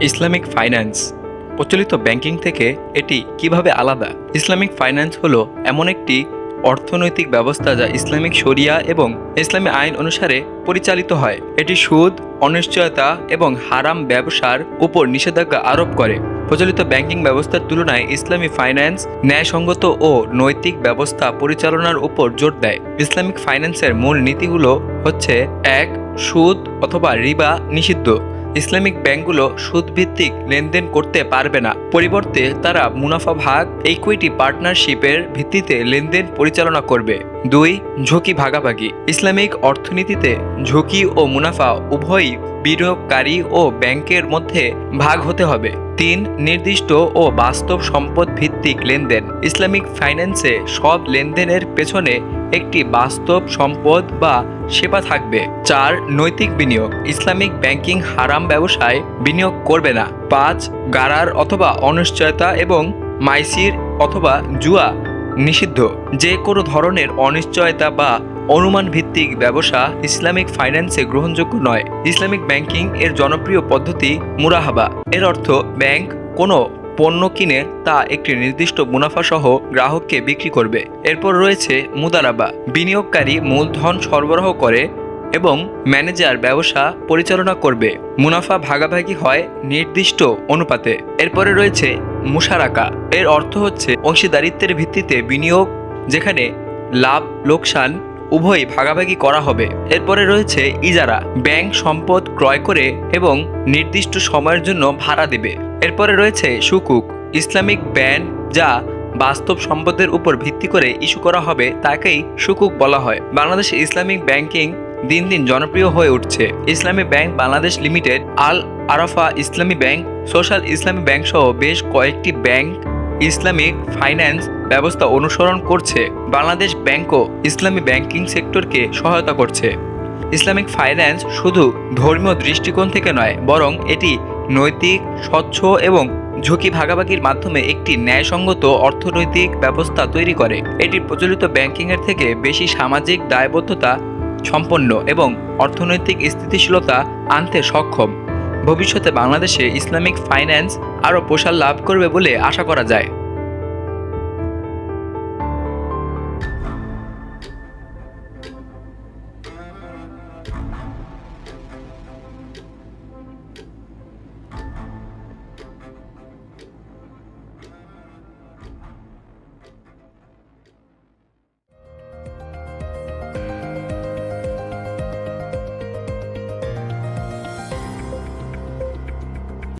Islamic finance. প্রচলিত banking থেকে এটি কীভাবে আলাদা? ইসলামিক ফাইন্যান্স হলো এমন একটি অর্থনৈতিক ব্যবস্থা যা ইসলামিক শরিয়া এবং ইসলামী আইন অনুসারে পরিচালিত হয়। এটি সুদ, অনিশ্চয়তা এবং হারাম ব্যবসার উপর নিষেধাজ্ঞা আরোপ করে। প্রচলিত ব্যাংকিং ব্যবস্থার তুলনায় ইসলামী ফাইন্যান্স ন্যায়সঙ্গত ও নৈতিক ব্যবস্থা পরিচালনার উপর জোর দেয়। ইসলামিক ফাইন্যান্সের মূল নীতিগুলো হচ্ছে, এক, সুদ অথবা রিবা নিষিদ্ধ। ইসলামিক ব্যাংকগুলো সুদভিত্তিক লেনদেন করতে পারবে না। পরিবর্তে তারা মুনাফা ভাগ ইকুইটি পার্টনারশিপের ভিত্তিতে লেনদেন পরিচালনা করবে। দুই, ঝুঁকি ভাগাভাগি। ইসলামিক অর্থনীতিতে ঝুঁকি ও মুনাফা উভয়ই বিনিয়োগকারী ও ব্যাংকের মধ্যে ভাগ হতে হবে। তিন, নির্দিষ্ট ও বাস্তব সম্পদ ভিত্তিক লেনদেন। ইসলামিক ফাইন্যান্সে সব লেনদেনের পেছনে একটি বাস্তব সম্পদ বা সেবা থাকবে চার নৈতিক বিনিয়োগ ইসলামিক ব্যাংকিং হারাম ব্যবসায় বিনিয়োগ করবে না। পাঁচ, গারার অথবা অনিশ্চয়তা এবং মাইসির অথবা জুয়া নিষিদ্ধ। যে কোনো ধরনের অনিশ্চয়তা বা অনুমান ভিত্তিক ব্যবসা ইসলামিক ফাইন্যান্সে গ্রহণযোগ্য নয়। ইসলামিক ব্যাংকিং এর জনপ্রিয় পদ্ধতি মুরাহাবা। এর অর্থ, ব্যাংক কোনো পণ্য কিনে তা একটি নির্দিষ্ট মুনাফা সহ গ্রাহককে বিক্রি করবে। এরপর রয়েছে মুদারাবা। বিনিয়োগকারী মূলধন সরবরাহ করে এবং ম্যানেজার ব্যবসা পরিচালনা করবে। মুনাফা ভাগাভাগি হয় নির্দিষ্ট অনুপাতে। এরপরে রয়েছে মুশারাকা। এর অর্থ হচ্ছে অংশীদারিত্বের ভিত্তিতে বিনিয়োগ, যেখানে লাভ, লোকসান উভয় ভাগাভাগি করা হবে। এরপরে রয়েছে ইজারা। ব্যাংক সম্পদ ক্রয় করে এবং নির্দিষ্ট সময়ের জন্য ভাড়া দেবে। এরপরে রয়েছে সুকুক, ইসলামিক ব্যান্ড যা বাস্তব সম্পদের উপর ভিত্তি করে ইস্যু করা হবে তাকেই সুকুক বলা হয়। বাংলাদেশে ইসলামিক ব্যাংকিং দিন দিন জনপ্রিয় হয়ে উঠছে। Islami bank Bangladesh limited, Al Arafah Islami bank, social ইসলামী ব্যাংক সহ বেশ কয়েকটি ব্যাংক ইসলামিক ফাইন্যান্স ব্যবস্থা অনুসরণ করছে। বাংলাদেশ ব্যাংকও ইসলামী ব্যাংকিং সেক্টরকে সহায়তা করছে। ইসলামিক ফাইন্যান্স শুধু ধর্মীয় দৃষ্টিকোণ থেকে নয়, বরং এটি নৈতিক, স্বচ্ছ এবং ঝুঁকি ভাগাভাগির মাধ্যমে একটি ন্যায়সঙ্গত অর্থনৈতিক ব্যবস্থা তৈরি করে। এটি প্রচলিত ব্যাংকিংয়ের থেকে বেশি সামাজিক দায়বদ্ধতা সম্পন্ন এবং অর্থনৈতিক স্থিতিশীলতা আনতে সক্ষম। ভবিষ্যতে বাংলাদেশে ইসলামিক ফাইন্যান্স আরও প্রসার লাভ করবে বলে আশা করা যায়।